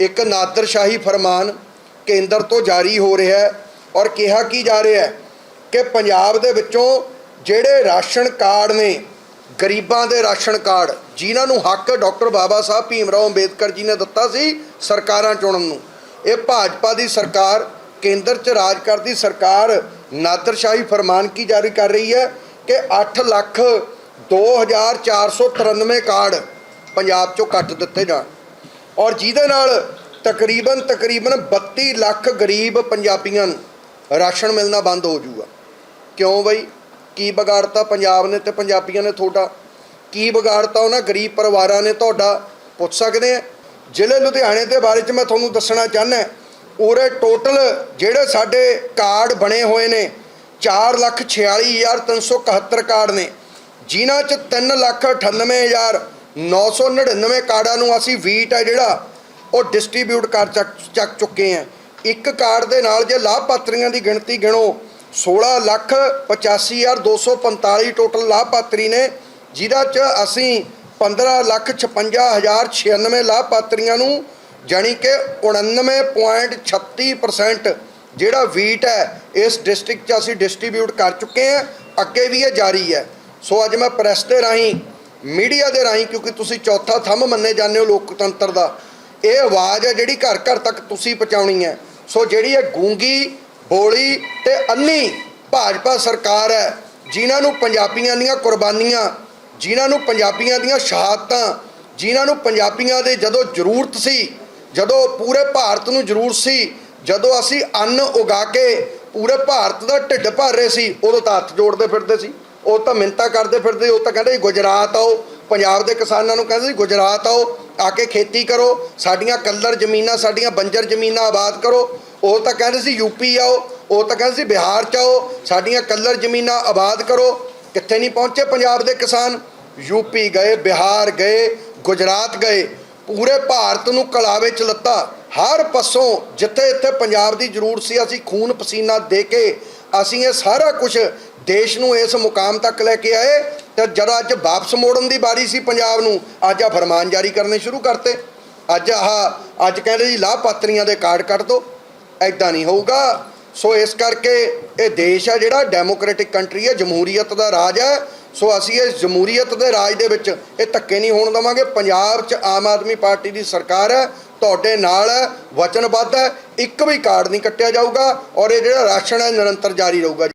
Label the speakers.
Speaker 1: ਇੱਕ ਨਾਦਰਸ਼ਾਹੀ ਫਰਮਾਨ ਕੇਂਦਰ ਤੋਂ ਜਾਰੀ ਹੋ ਰਿਹਾ ਹੈ ਔਰ ਕਿਹਾ ਕੀ ਜਾ ਰਿਹਾ ਹੈ ਕਿ ਪੰਜਾਬ ਦੇ ਵਿੱਚੋਂ ਜਿਹੜੇ ਰਾਸ਼ਨ ਕਾਰਡ ਨੇ, ਗਰੀਬਾਂ ਦੇ ਰਾਸ਼ਨ ਕਾਰਡ, ਜਿਨ੍ਹਾਂ ਨੂੰ ਹੱਕ ਡਾਕਟਰ ਬਾਬਾ ਸਾਹਿਬ ਭੀਮ ਰਾਓ ਅੰਬੇਦਕਰ ਜੀ ਨੇ ਦਿੱਤਾ ਸੀ ਸਰਕਾਰਾਂ ਚੁਣਨ ਨੂੰ, ਇਹ ਭਾਜਪਾ ਦੀ ਸਰਕਾਰ, ਕੇਂਦਰ 'ਚ ਰਾਜ ਕਰਦੀ ਸਰਕਾਰ ਨਾਦਰਸ਼ਾਹੀ ਫਰਮਾਨ ਕੀ ਜਾਰੀ ਕਰ ਰਹੀ ਹੈ ਕਿ 8 ਲੱਖ 2493 ਕਾਰਡ ਪੰਜਾਬ 'ਚੋਂ ਕੱਟ ਦਿੱਤੇ ਜਾਣ। ਔਰ ਜਿਹਦੇ ਨਾਲ ਤਕਰੀਬਨ ਤਕਰੀਬਨ 32 ਲੱਖ ਗਰੀਬ ਪੰਜਾਬੀਆਂ ਨੂੰ ਰਾਸ਼ਨ ਮਿਲਣਾ ਬੰਦ ਹੋ ਜਾਊਗਾ। ਕਿਉਂ ਬਈ? ਕੀ ਵਿਗਾੜਤਾ ਪੰਜਾਬ ਨੇ ਤੇ ਪੰਜਾਬੀਆਂ ਨੇ ਤੁਹਾਡਾ? ਕੀ ਵਿਗਾੜਤਾ ਉਹਨਾਂ ਗਰੀਬ ਪਰਿਵਾਰਾਂ ਨੇ ਤੁਹਾਡਾ? ਪੁੱਛ ਸਕਦੇ ਆ। ਜ਼ਿਲ੍ਹੇ ਲੁਧਿਆਣੇ ਦੇ ਬਾਰੇ 'ਚ ਮੈਂ ਤੁਹਾਨੂੰ ਦੱਸਣਾ ਚਾਹੁੰਦਾ ਉਰੇ ਟੋਟਲ ਜਿਹੜੇ ਸਾਡੇ ਕਾਰਡ ਬਣੇ ਹੋਏ ਨੇ 446371 ਕਾਰਡ ਨੇ, ਜਿਨ੍ਹਾਂ 'ਚ 398999 ਕਾਰਡਾਂ ਨੂੰ ਅਸੀਂ ਵੀਟ ਹੈ ਜਿਹੜਾ, ਉਹ ਡਿਸਟ੍ਰੀਬਿਊਟ ਕਰ ਚੱਕ ਚੱਕ ਚੁੱਕੇ ਆ ਇੱਕ ਕਾਰਡ ਦੇ ਨਾਲ ਜੇ ਲਾਭਪਾਤਰੀਆਂ ਦੀ ਗਿਣਤੀ ਗਿਣੋ 16 ਲੱਖ 85245 ਟੋਟਲ ਲਾਭਪਾਤਰੀ ਨੇ, ਜਿਹਦਾ ਚ ਅਸੀਂ 15 ਲੱਖ 56096 ਲਾਭਪਾਤਰੀਆਂ ਨੂੰ, ਜਾਣੀ ਕਿ 99.36% ਜਿਹੜਾ ਵੀਟ ਹੈ, ਇਸ ਡਿਸਟ੍ਰਿਕਟ 'ਚ ਅਸੀਂ ਡਿਸਟ੍ਰੀਬਿਊਟ ਕਰ ਚੁੱਕੇ ਹਾਂ। ਅੱਗੇ ਵੀ ਇਹ ਜਾਰੀ ਹੈ। ਸੋ ਅੱਜ ਮੈਂ ਪ੍ਰੈਸ ਦੇ ਰਾਹੀਂ ਮੀਡੀਆ ਦੇ ਰਾਹੀਂ, ਕਿਉਂਕਿ ਤੁਸੀਂ ਚੌਥਾ ਥੰਮ ਮੰਨੇ ਜਾਂਦੇ ਹੋ ਲੋਕਤੰਤਰ ਦਾ, ਇਹ ਆਵਾਜ਼ ਹੈ ਜਿਹੜੀ ਘਰ ਘਰ ਤੱਕ ਤੁਸੀਂ ਪਹੁੰਚਾਉਣੀ ਹੈ। ਸੋ ਜਿਹੜੀ ਇਹ ਗੂੰਗੀ, ਬੋਲੀ ਤੇ ਅੰਨੀ ਭਾਜਪਾ ਸਰਕਾਰ ਹੈ, ਜਿਨ੍ਹਾਂ ਨੂੰ ਪੰਜਾਬੀਆਂ ਦੀਆਂ ਕੁਰਬਾਨੀਆਂ, ਜਿਨ੍ਹਾਂ ਨੂੰ ਪੰਜਾਬੀਆਂ ਦੀਆਂ ਸ਼ਹਾਦਤਾਂ, ਜਿਨ੍ਹਾਂ ਨੂੰ ਪੰਜਾਬੀਆਂ ਦੇ ਜਦੋਂ ਜ਼ਰੂਰਤ ਸੀ, ਜਦੋਂ ਪੂਰੇ ਭਾਰਤ ਨੂੰ ਜ਼ਰੂਰਤ ਸੀ, ਜਦੋਂ ਅਸੀਂ ਅੰਨ ਉਗਾ ਕੇ ਪੂਰੇ ਭਾਰਤ ਦਾ ਢਿੱਡ ਭਰ ਰਹੇ ਸੀ, ਉਦੋਂ ਤਾਂ ਹੱਥ ਜੋੜਦੇ ਫਿਰਦੇ ਸੀ। ਉਹ ਤਾਂ ਮਿੰਤਾ ਕਰਦੇ ਫਿਰਦੇ, ਉਹ ਤਾਂ ਕਹਿੰਦੇ ਗੁਜਰਾਤ ਆਓ। ਪੰਜਾਬ ਦੇ ਕਿਸਾਨਾਂ ਨੂੰ ਕਹਿੰਦੇ ਸੀ ਗੁਜਰਾਤ ਆਓ, ਆ ਕੇ ਖੇਤੀ ਕਰੋ, ਸਾਡੀਆਂ ਕੱਲਰ ਜ਼ਮੀਨਾਂ, ਸਾਡੀਆਂ ਬੰਜਰ ਜ਼ਮੀਨਾਂ ਆਬਾਦ ਕਰੋ। ਉਹ ਤਾਂ ਕਹਿੰਦੇ ਸੀ ਯੂਪੀ ਆਓ, ਉਹ ਤਾਂ ਕਹਿੰਦੇ ਸੀ ਬਿਹਾਰ ਚ ਆਓ, ਸਾਡੀਆਂ ਕੱਲਰ ਜ਼ਮੀਨਾਂ ਆਬਾਦ ਕਰੋ। ਕਿੱਥੇ ਨਹੀਂ ਪਹੁੰਚੇ ਪੰਜਾਬ ਦੇ ਕਿਸਾਨ? ਯੂਪੀ ਗਏ, ਬਿਹਾਰ ਗਏ, ਗੁਜਰਾਤ ਗਏ। ਪੂਰੇ ਭਾਰਤ ਨੂੰ ਕਲਾਵੇ ਚ ਲੱਤਾ। ਹਰ ਪਾਸੋਂ ਜਿੱਥੇ ਇੱਥੇ ਪੰਜਾਬ ਦੀ ਜ਼ਰੂਰਤ ਸੀ, ਅਸੀਂ ਖੂਨ ਪਸੀਨਾ ਦੇ ਕੇ ਅਸੀਂ ਇਹ ਸਾਰਾ ਕੁਝ ਦੇਸ਼ ਨੂੰ ਇਸ ਮੁਕਾਮ ਤੱਕ ਲੈ ਕੇ ਆਏ ਤੇ ਜਦ ਅੱਜ ਵਾਪਸ ਮੋੜਨ ਦੀ ਵਾਰੀ ਸੀ ਪੰਜਾਬ ਨੂੰ, ਅੱਜ ਆ ਫਰਮਾਨ ਜਾਰੀ ਕਰਨੇ ਸ਼ੁਰੂ ਕਰਤੇ। ਅੱਜ ਆਹ, ਅੱਜ ਕਹਿੰਦੇ ਜੀ ਲਾਭਪਾਤਰੀਆਂ ਦੇ ਕਾਰਡ ਕੱਢ ਦਿਓ ਐਦਾਂ ਨਹੀਂ ਹੋਊਗਾ। ਸੋ ਇਸ ਕਰਕੇ ਇਹ ਦੇਸ਼ ਹੈ ਜਿਹੜਾ ਡੈਮੋਕ੍ਰੈਟਿਕ ਕੰਟਰੀ ਹੈ ਜਮਹੂਰੀਅਤ ਦਾ ਰਾਜ ਹੈ ਸੋ ਅਸੀਂ ਇਸ ਜਮਹੂਰੀਅਤ ਦੇ ਰਾਜ ਦੇ ਵਿੱਚ ਇਹ ਧੱਕੇ ਨਹੀਂ ਹੋਣ ਦਵਾਂਗੇ। ਪੰਜਾਬ 'ਚ ਆਮ ਆਦਮੀ ਪਾਰਟੀ ਦੀ ਸਰਕਾਰ ਹੈ ਤੁਹਾਡੇ ਨਾਲ ਹੈ ਵਚਨਬੱਧ ਹੈ, ਇੱਕ ਵੀ ਕਾਰਡ ਨਹੀਂ ਕੱਟਿਆ ਜਾਊਗਾ ਔਰ ਇਹ ਜਿਹੜਾ ਰਾਸ਼ਨ ਹੈ ਨਿਰੰਤਰ ਜਾਰੀ ਰਹੂਗਾ।